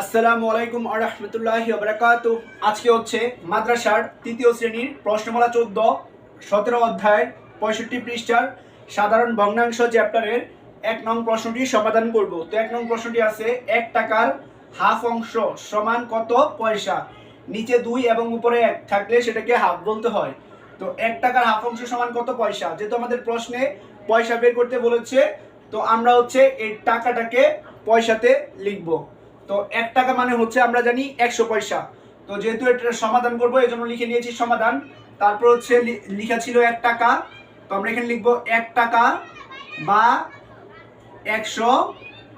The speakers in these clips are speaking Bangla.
আসসালামু আলাইকুম আরহামতুল্লাহ বারাকাত আজকে হচ্ছে মাদ্রাসার তৃতীয় শ্রেণির প্রশ্নমালা চোদ্দ, সতেরো অধ্যায়ের পঁয়ষট্টি পৃষ্ঠার সাধারণ ভগ্নাংশ চ্যাপ্টারের এক নং প্রশ্নটি সমাধান করব। তো এক নং প্রশ্নটি আছে, এক টাকার হাফ অংশ সমান কত পয়সা? নিচে দুই এবং উপরে এক থাকলে সেটাকে হাফ বলতে হয়। তো এক টাকার হাফ অংশ সমান কত পয়সা? যেহেতু আমাদের প্রশ্নে পয়সা বের করতে বলেছে, তো আমরা হচ্ছে এই টাকাটাকে পয়সাতে লিখব। তো এক টাকা মানে হচ্ছে আমরা জানি একশো পয়সা। তো যেহেতু এটার সমাধান করব এই জন্য লিখে নিয়েছি সমাধান। তারপর হচ্ছে লিখা ছিল এক টাকা। তো আমরা এখানে লিখব এক টাকা বা একশো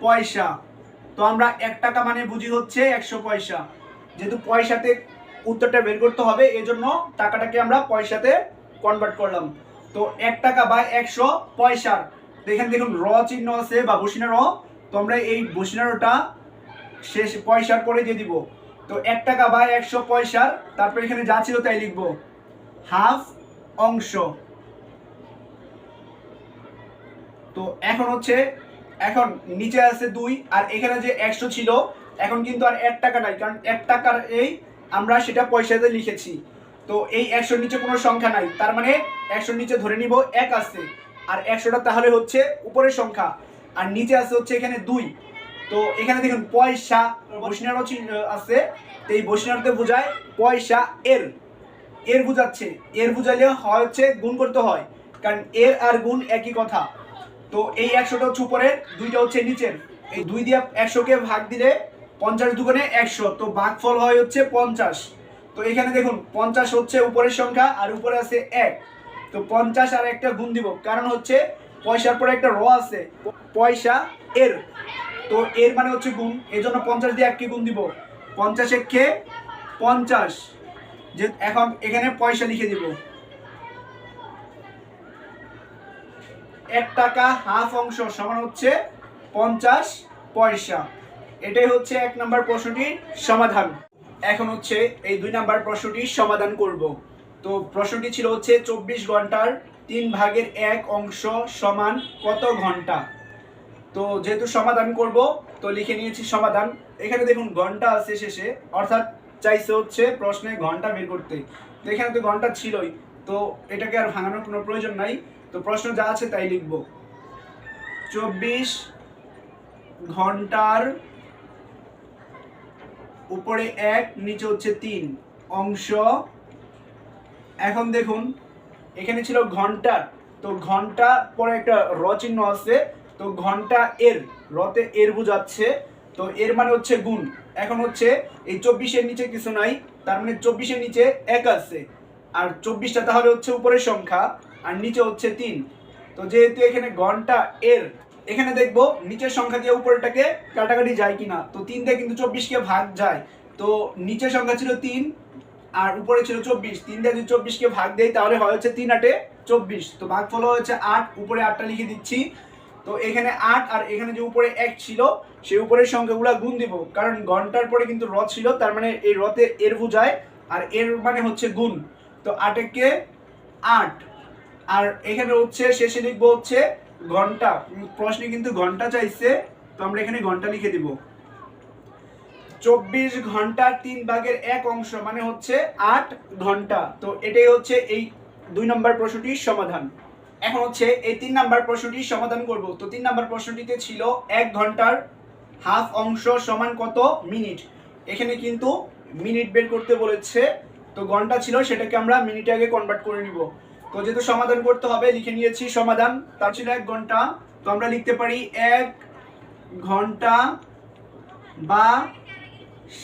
পয়সা। তো আমরা এক টাকা মানে বুঝি হচ্ছে একশো পয়সা। যেহেতু পয়সাতে উত্তরটা বের করতে হবে এই জন্য টাকাটাকে আমরা পয়সাতে কনভার্ট করলাম। তো এক টাকা বা একশো পয়সার। তো এখানে দেখুন, র চিহ্ন আছে বা বসিনা র। তো আমরা এই বসিনারটা শেষ পয়সার পরে দিয়ে দিব। তো এক টাকা বা একশো পয়সার তারপর এখানে যা ছিল তাই লিখব। হাফ অংশ। তো এখন হচ্ছে, এখন নিচে আছে দুই, আর এখানে যে একশো ছিল, এখন কিন্তু আর এক টাকা নাই, কারণ এক টাকার এই আমরা সেটা পয়সাতে লিখেছি। তো এই একশোর নিচে কোনো সংখ্যা নাই, তার মানে একশোর নিচে ধরে নিব এক আছে। আর একশোটা তাহলে হচ্ছে উপরের সংখ্যা। আর নিচে আছে হচ্ছে এখানে দুই। তো এখানে দেখুন পয়সা বসিনারও আছে, তো এই বসিনারতে বোঝায় পয়সা এর। এর বুঝাচ্ছে। এর বুঝাইলে হয় হচ্ছে গুণ করতে হয়, কারণ এর আর গুণ একই কথা। তো এই একশোটা হচ্ছে উপরের, দুইটা হচ্ছে নিচের। এই দুই দিয়ে একশোকে ভাগ দিলে পঞ্চাশ দুগুণে একশো, তো ভাগফল হয় হচ্ছে পঞ্চাশ। তো এখানে দেখুন, পঞ্চাশ হচ্ছে উপরের সংখ্যা আর উপরে আছে এক। তো পঞ্চাশ আর একটা গুণ দিব, কারণ হচ্ছে পয়সার পরে একটা র আছে। পয়সা এর। তো এর মানে হচ্ছে গুণ। এই জন্য পঞ্চাশ দিয়ে এককে গুণ দিব। পঞ্চাশে এককে পঞ্চাশ। যে এখন এখানে পয়সা লিখে দিব। এক টাকা হাফ অংশ সমান হচ্ছে পঞ্চাশ পয়সা। এটাই হচ্ছে এক নম্বর প্রশ্নটির সমাধান। এখন হচ্ছে এই দুই নাম্বার প্রশ্নটির সমাধান করব। তো প্রশ্নটি ছিল হচ্ছে চব্বিশ ঘণ্টার তিন ভাগের এক অংশ সমান কত ঘণ্টা? তো যেহেতু সমাধান করব, তো লিখে নিয়েছি সমাধান। এখানে দেখুন, ঘণ্টা আছে শেষে। অর্থাৎ চাইছে হচ্ছে প্রশ্নে ঘণ্টা বের করতে। তো এখানে তো ঘণ্টা ছিলই। তো এটাকে আর ভাঙানোর কোনো প্রয়োজন নাই। তো প্রশ্ন যা আছে তাই লিখব। চব্বিশ ঘণ্টার উপরে এক, নিচে হচ্ছে তিন অংশ। এখন দেখুন, এখানে ছিল ঘণ্টার তো ঘণ্টা পরে একটা র চিহ্ন আছে। তো ঘণ্টা এর রতে এর বুঝাচ্ছে, তো এর মানে হচ্ছে গুণ। এখন হচ্ছে এই চব্বিশের নিচে কিছু নাই, তার মানে চব্বিশের নিচে এক আছে। আর চব্বিশটা তাহলে হচ্ছে উপরের সংখ্যা, আর নিচে হচ্ছে তিন। তো যেহেতু এখানে ঘণ্টা এর, এখানে দেখব নিচের সংখ্যা দিয়ে উপরেরটাকে কাটাকাটি যায় কিনা। তো তিন দিয়ে কিন্তু চব্বিশকে ভাগ যায়। তো নিচের সংখ্যা ছিল তিন, আর উপরে ছিল চব্বিশ। তিন দিয়ে যদি চব্বিশকে ভাগ দেয় তাহলে হয় হচ্ছে তিন আটে চব্বিশ। তো ভাগফল হচ্ছে আট, উপরে আটটা লিখে দিচ্ছি। তো এখানে আট আর এখানে যে উপরে এক ছিল, সেই উপরের সংখ্যাগুলো গুণ দিব। কারণ ঘণ্টার পরে কিন্তু রথ ছিল, তার মানে এই রথে এর বুঝায়, আর এর মানে হচ্ছে গুণ। তো আটেকে আট। আর এখানে হচ্ছে, শেষে লিখব হচ্ছে ঘণ্টা। প্রশ্নে কিন্তু ঘণ্টা চাইছে, তো আমরা এখানে ঘণ্টা লিখে দিব। চব্বিশ ঘণ্টার তিন ভাগের এক অংশ মানে হচ্ছে আট ঘণ্টা। তো এটাই হচ্ছে এই দুই নম্বর প্রশ্নটির সমাধান। এখন হচ্ছে এই তিন নাম্বার প্রশ্নটির সমাধান করব। তো তিন নাম্বার প্রশ্নটিতে ছিল এক ঘণ্টার হাফ অংশ সমান কত মিনিট? এখানে কিন্তু মিনিট বের করতে বলেছে। তো ঘণ্টা ছিল, সেটাকে আমরা মিনিটে আগে কনভার্ট করে নিব। তো যেহেতু সমাধান করতে হবে, লিখে নিয়েছি সমাধান। তার ছিল এক ঘণ্টা। তো আমরা লিখতে পারি এক ঘণ্টা বা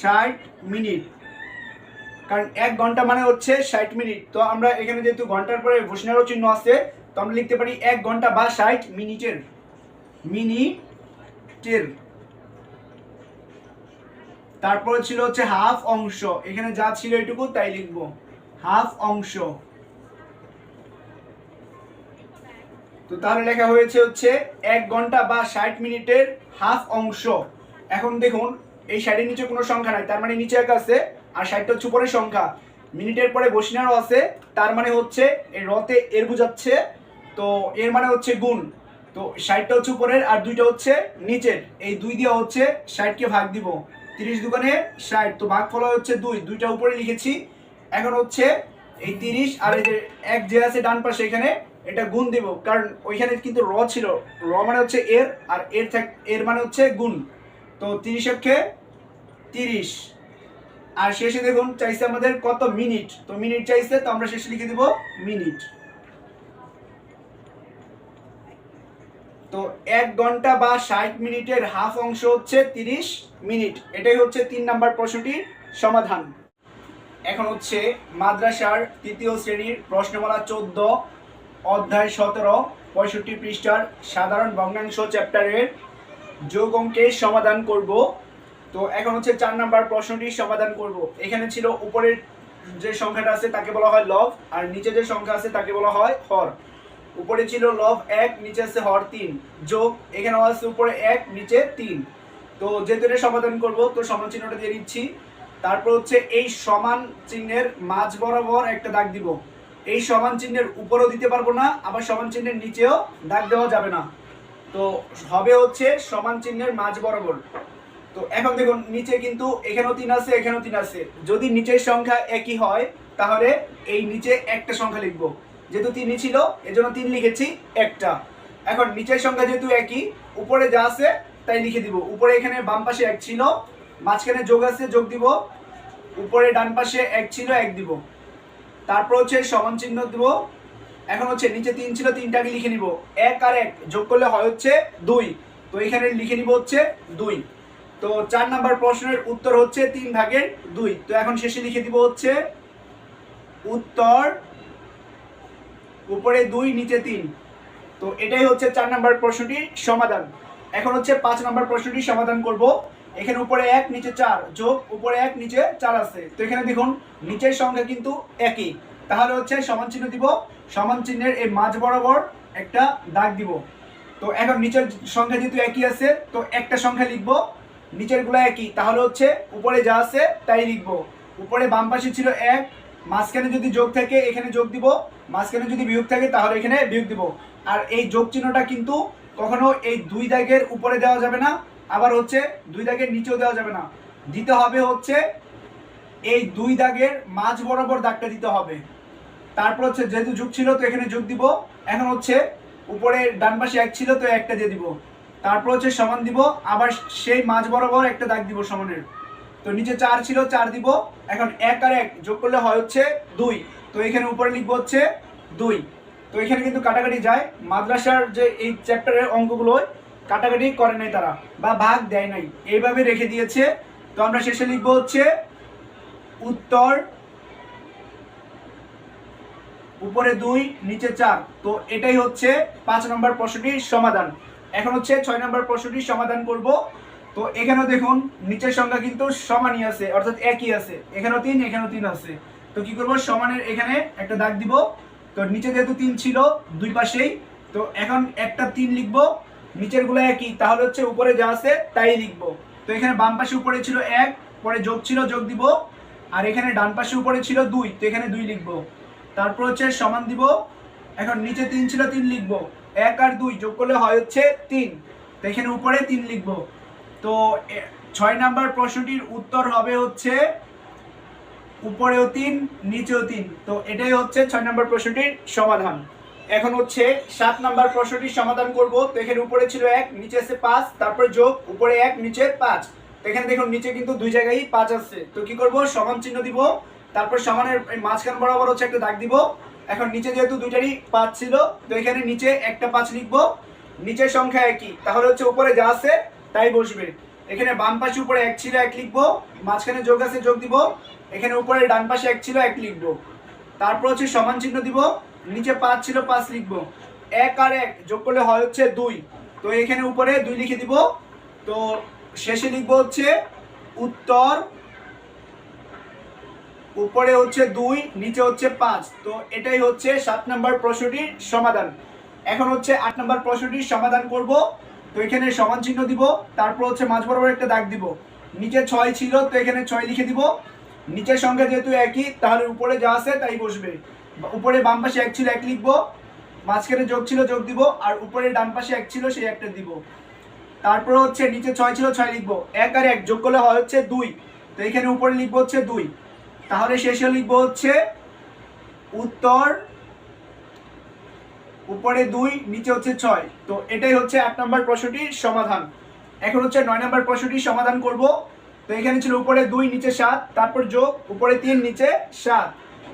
ষাট মিনিট। কারণ এক ঘণ্টা মানে হচ্ছে ষাট মিনিট। তো আমরা এখানে যেহেতু ঘণ্টার পরে ভূষণেরও চিহ্ন আছে তো আমরা লিখতে পারি এক ঘণ্টা বা ষাট মিনিটের মিনিটের। তারপরে ছিল হচ্ছে হাফ অংশ। এখানে যা ছিল এটুকু তাই লিখব। হাফ অংশ। তো তাহলে লেখা হয়েছে হচ্ছে এক ঘণ্টা বা ষাট মিনিটের হাফ অংশ। এখন দেখুন, এই ষাটের নিচে কোনো সংখ্যা নাই, তার মানে নিচে এক আছে, আর ষাটটা হচ্ছে উপরের সংখ্যা। মিনিটের পরে বসিনারও আছে, তার মানে হচ্ছে এই রতে এর বুঝাচ্ছে তো এর মানে হচ্ছে গুণ। তো ষাটটা হচ্ছে উপরের আর দুইটা হচ্ছে নিচের। এই দুই দিয়ে হচ্ছে ষাটকে ভাগ দিব। তিরিশ দুগুণে ষাট, তো ভাগ ফল হচ্ছে দুই। দুইটা উপরে লিখেছি। এখন হচ্ছে এই তিরিশ আর এই যে এক যে আছে ডান পাশে এখানে, এটা গুণ দিব। কারণ ওইখানে কিন্তু র ছিল। র মানে হচ্ছে এর আর এর থাক- এর মানে হচ্ছে গুণ। তো তিরিশ অক্ষে তিরিশ। আর শেষে দেখুন, চাইছে আমাদের কত মিনিট? তো মিনিট চাইছে, তো আমরা শেষে লিখে দিব মিনিট। তো এক ঘণ্টা বা ষাট মিনিটের হাফ অংশ হচ্ছে তিরিশ মিনিট। এটাই হচ্ছে তিন নাম্বার প্রশ্নটির সমাধান। এখন হচ্ছে মাদ্রাসার তৃতীয় শ্রেণির প্রশ্নমালা চোদ্দ, অধ্যায় সতেরো, পঁয়ষট্টি পৃষ্ঠার সাধারণ ভগ্নাংশ চ্যাপ্টারের যোগ অঙ্কের সমাধান করব। তো এখন হচ্ছে চার নাম্বার প্রশ্নটির সমাধান করব। এখানে ছিল উপরের যে সংখ্যাটা আছে তাকে বলা হয় লব আর নিচে যে সংখ্যা আছে তাকে বলা হয় হর। উপরে ছিল লব এক, নিচে আছে হর তিন। যোগ, এখানে আছে উপরে এক, নিচে তিন। তো যেহেতু এটা সমাধান করব, তো সমান চিহ্নটা দিয়ে নিচ্ছি। তারপর হচ্ছে এই সমান চিহ্নের মাঝ বরাবর একটা দাগ দিব। এই সমান চিহ্নের উপরেও দিতে পারব না, আবার সমান চিহ্নের নিচেও দাগ দেওয়া যাবে না। তো হবে হচ্ছে সমান চিহ্নের মাঝ বরাবর। তো এখন দেখুন, নিচে কিন্তু এখানেও তিন আছে, এখানেও তিন আছে। যদি নিচের সংখ্যা একই হয়, তাহলে এই নিচে একটা সংখ্যা লিখব। যেহেতু তিনই ছিল, এজন্য তিন লিখেছি একটা। এখন নিচের সংখ্যা যেহেতু একই, উপরে যা আছে তাই লিখে দিব। উপরে এখানে বাম পাশে এক ছিল, মাঝখানে যোগ আছে, যোগ দিব। উপরে ডান পাশে এক ছিল, এক দিব। তারপর হচ্ছে সমান চিহ্ন দিব। এখন হচ্ছে নিচে তিন ছিল, তিনটাকে লিখে নিব। এক আর এক যোগ করলে হয় হচ্ছে দুই। তো এখানে লিখে নিব হচ্ছে দুই। তো চার নাম্বার প্রশ্নের উত্তর হচ্ছে তিন ভাগের দুই। তো এখন শেষে লিখে দিব হচ্ছে উত্তর উপরে দুই, নিচে তিন। তো এটাই হচ্ছে চার নাম্বার প্রশ্নটির সমাধান। এখন হচ্ছে পাঁচ নাম্বার প্রশ্নটির সমাধান করব। এখানে উপরে এক, নিচে চার, যোগ উপরে এক, নিচে চার আছে। তো এখানে দেখুন, নিচের সংখ্যা কিন্তু একই। তাহলে হচ্ছে সমান চিহ্ন দিব। সমান চিহ্নের এই মাঝ বরাবর একটা দাগ দিব। তো এখন নিচের সংখ্যা যেহেতু একই আছে, তো একটা সংখ্যা লিখব। নিচেরগুলা একই। তাহলে হচ্ছে উপরে যা আছে, তাই লিখব। উপরে বাম পাশে ছিল এক মাঝখানে যদি যোগ থাকে এখানে যোগ দিব, মাঝখানে যদি বিয়োগ থাকে তাহলে এখানে বিয়োগ দিব। আর এই যোগ চিহ্নটা কিন্তু কখনো এই দুই দাগের উপরে দেওয়া যাবে না, আবার হচ্ছে দুই দাগের নিচেও দেওয়া যাবে না। দিতে হবে হচ্ছে এই দুই দাগের মাঝ বরাবর দাগটা দিতে হবে। তারপর হচ্ছে যেহেতু যোগ ছিল তো এখানে যোগ দিব, এখন হচ্ছে উপরে ডান পাশে এক ছিল তো একটা দিয়ে দিব। তারপর হচ্ছে সমান দিব, আবার সেই মাঝ বরাবর একটা দাগ দিব সমানের। তো নিচে চার ছিল, চার দিব। এখন এক আর এক যোগ করলে হয় হচ্ছে দুই। তো এখানে উপরে লিখব হচ্ছে দুই। তো এখানে কিন্তু কাটাকাটি যায়। মাদ্রাসার যে এই চ্যাপ্টারের অঙ্কগুলো কাটাকাটি করে নাই তারা বা ভাগ দেয় নাই। এইভাবে রেখে দিয়েছে। তো আমরা শেষে লিখব হচ্ছে উত্তর উপরে দুই, নিচে চার। তো এটাই হচ্ছে পাঁচ নম্বর প্রশ্নটির সমাধান। এখন হচ্ছে ছয় নম্বর প্রশ্নটির সমাধান করব। তো এখানেও দেখুন, নিচের সংখ্যা কিন্তু সমানই আছে, অর্থাৎ একই আছে। এখানেও তিন এখানেও তিন আছে। তো কি করব? সমানের এখানে একটা দাগ দিব। তো নিচে যেহেতু তিন ছিল, দুই পাশেই, তো এখন একটা তিন লিখব। নিচেরগুলো একই, তাহলে হচ্ছে উপরে যা আছে, তাই লিখব। তো এখানে বাম পাশে উপরে ছিল এক, পরে যোগ ছিল, যোগ দিব। আর এখানে ডান পাশে উপরে ছিল দুই, তো এখানে দুই লিখব। তারপর হচ্ছে সমান দিব। এখন নিচে তিন ছিল, তিন লিখব। এক আর দুই যোগ করলে হয় হচ্ছে তিন। তো এখানে উপরে তিন লিখব। তো ছয় নাম্বার প্রশ্নটির উত্তর হবে হচ্ছে উপরেও তিন, নিচেও তিন। তো এটাই হচ্ছে ছয় নম্বর প্রশ্নটির সমাধান। এখন হচ্ছে সাত নাম্বার প্রশ্নটির সমাধান করব। তো এখানে উপরে ছিল এক, নিচে আছে পাঁচ, তারপরে যোগ, উপরে এক, নিচে পাঁচ। তো এখানে দেখুন, নিচে কিন্তু দুই জায়গায় পাঁচ আছে। তো কি করব? সমান চিহ্ন দিব। তারপর সমানের মাঝখান বরাবর হচ্ছে একটা দাগ দিব। এখন নিচে যেহেতু দুইটারই পাঁচ ছিল, তো এখানে নিচে একটা পাঁচ লিখব। নিচের সংখ্যা একই। তাহলে হচ্ছে উপরে যা আছে তাই বসবে। এখানে বাম পাশে উপরে এক ছিল, এক লিখব। মাঝখানে যোগ আছে, যোগ দিব। এখানে উপরে ডান পাশে এক ছিল, এক লিখব। তারপর হচ্ছে সমান চিহ্ন দিব। নিচে পাঁচ ছিল, পাঁচ লিখব। এক আর এক যোগ করলে হয় হচ্ছে দুই। তো এখানে উপরে দুই লিখে দিব। তো শেষে লিখব হচ্ছে উত্তর। উপরে হচ্ছে দুই, নিচে হচ্ছে পাঁচ। তো এটাই হচ্ছে সাত নম্বর প্রশ্নটির সমাধান। এখন হচ্ছে আট নম্বর প্রশ্নটির সমাধান করব। তো এখানে সমান চিহ্ন দিব, তারপর হচ্ছে মাঝ বরাবর একটা দাগ দিব। নিচে ছয় ছিল, তো এখানে ছয় লিখে দিব। নিচের সংখ্যা যেহেতু একই, তাহলে উপরে যা আছে তাই বসবে। উপরে বাম পাশে এক ছিল, এক লিখব। মাঝখানে যোগ ছিল, যোগ দিব। আর উপরে ডান পাশে এক ছিল, সেই একটা দিব। তারপর হচ্ছে নিচে ছয় ছিল, ছয় লিখব। এক আর এক যোগ করলে হয় হচ্ছে দুই। তো এখানে উপরে লিখব হচ্ছে দুই। তাহলে শেষে লিখব হচ্ছে উত্তর উপরে দুই, নিচে হচ্ছে ছয়। তো এটাই হচ্ছে এক নম্বর প্রশ্নটির সমাধান। এখন হচ্ছে নয় নম্বর প্রশ্নটির সমাধান করব। তো এখানে ছিল উপরে দুই, নিচে সাত, তারপর যোগ, উপরে তিন, নিচে সাত।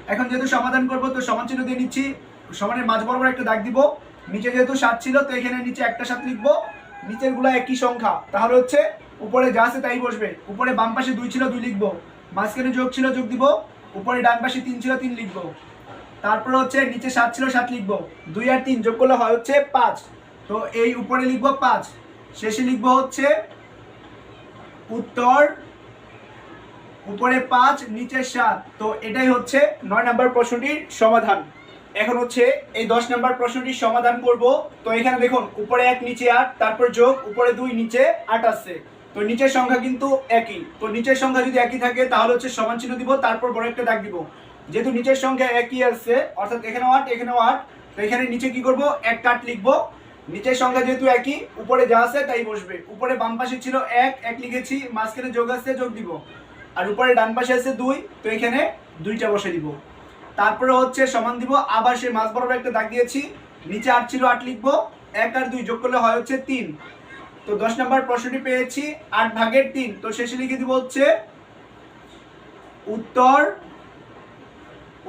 এখন যেহেতু সমাধান করব, তো সমান চিহ্ন দিয়ে নিচ্ছি। সমানের মাঝ বরাবর একটা দাগ দিব। নিচে যেহেতু সাত ছিল, তো এখানে নিচে একটা সাত লিখব। নিচেরগুলা একই সংখ্যা। তাহলে হচ্ছে উপরে যা আছে তাই বসবে। উপরে বাম পাশে দুই ছিল, দুই লিখব। মাঝখানে যোগ ছিল, যোগ দিব। উপরে ডান পাশে তিন ছিল, তিন লিখব। তারপর হচ্ছে নিচে সাত ছিল, সাত লিখব। দুই আর তিন যোগ করলে হয় হচ্ছে পাঁচ। তো এই উপরে লিখব পাঁচ। শেষে লিখব হচ্ছে উত্তর, উপরে পাঁচ, নিচে সাত। তো এটাই হচ্ছে নয় নম্বর প্রশ্নটির সমাধান। এখন হচ্ছে এই দশ নম্বর প্রশ্নটির সমাধান করব। তো এখানে দেখুন, উপরে এক, নিচে আট, তারপর যোগ, উপরে দুই, নিচে আট আসছে। তো নিচের সংখ্যা কিন্তু একই। তো নিচের সংখ্যা যদি একই থাকে, তাহলে হচ্ছে সমান চিহ্ন দিব, তারপর বড় একটা দাগ দিব। যেহেতু নিচের সংখ্যা একই আসছে অর্থাৎ এখানেও আট এখানেও আট, তো এখানে নিচে কি করব? এক কাট লিখব। নিচের সংখ্যা যেহেতু একই, উপরে যা আছে তাই বসবে। উপরে বাম পাশে ছিল এক এক লিখেছি, মাঝখানে যোগ আসছে যোগ দিব। আর উপরে ডান পাশে আছে দুই, তো এখানে দুইটা বসে দিব। তারপরে হচ্ছে সমান দিব, আবার সেই মাছ বরাবর একটা দাগ দিয়েছি। নিচে আট ছিল, আট লিখব। এক আর দুই যোগ করলে হয় হচ্ছে তিন। তো দশ নম্বর প্রশ্নটি পেয়েছি, আট ভাগের তিন। তো শেষে লিখে দিব হচ্ছে উত্তর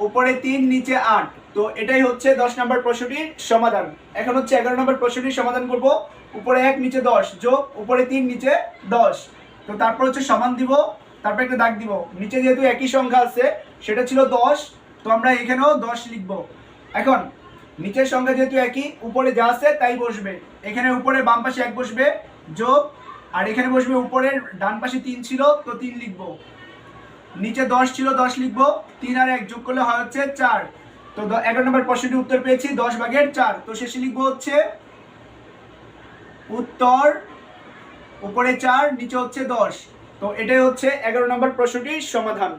উপরে তিন, নিচে আট। তো এটাই হচ্ছে দশ নম্বর প্রশ্নটির সমাধান। এখন হচ্ছে এগারো নম্বর প্রশ্নটির সমাধান করব। উপরে এক, নিচে দশ। যোগ, উপরে তিন, নিচে দশ। তো তারপর হচ্ছে সমান দিব, তারপর একটা দাগ দিব। নিচে যেহেতু একই সংখ্যা আছে, সেটা ছিল দশ। তো আমরা এখানেও দশ লিখব। এখন, নিচের সংখ্যা যেহেতু একই, উপরে যা আছে তাই বসবে। এখানে উপরে বাম পাশে এক বসবে, যোগ, আর এখানে বসবে উপরের ডান পাশে তিন ছিল, তো তিন লিখব। নিচে দশ ছিল, দশ লিখব। তিন আর এক যোগ করলে হয় হচ্ছে চার। তো এগারো নম্বর প্রশ্নটি উত্তর পেয়েছি, দশ ভাগের চার। তো শেষে লিখব হচ্ছে উত্তর, উপরে চার, নিচে হচ্ছে দশ। তো এটাই হচ্ছে এগারো নম্বর প্রশ্নটির সমাধান।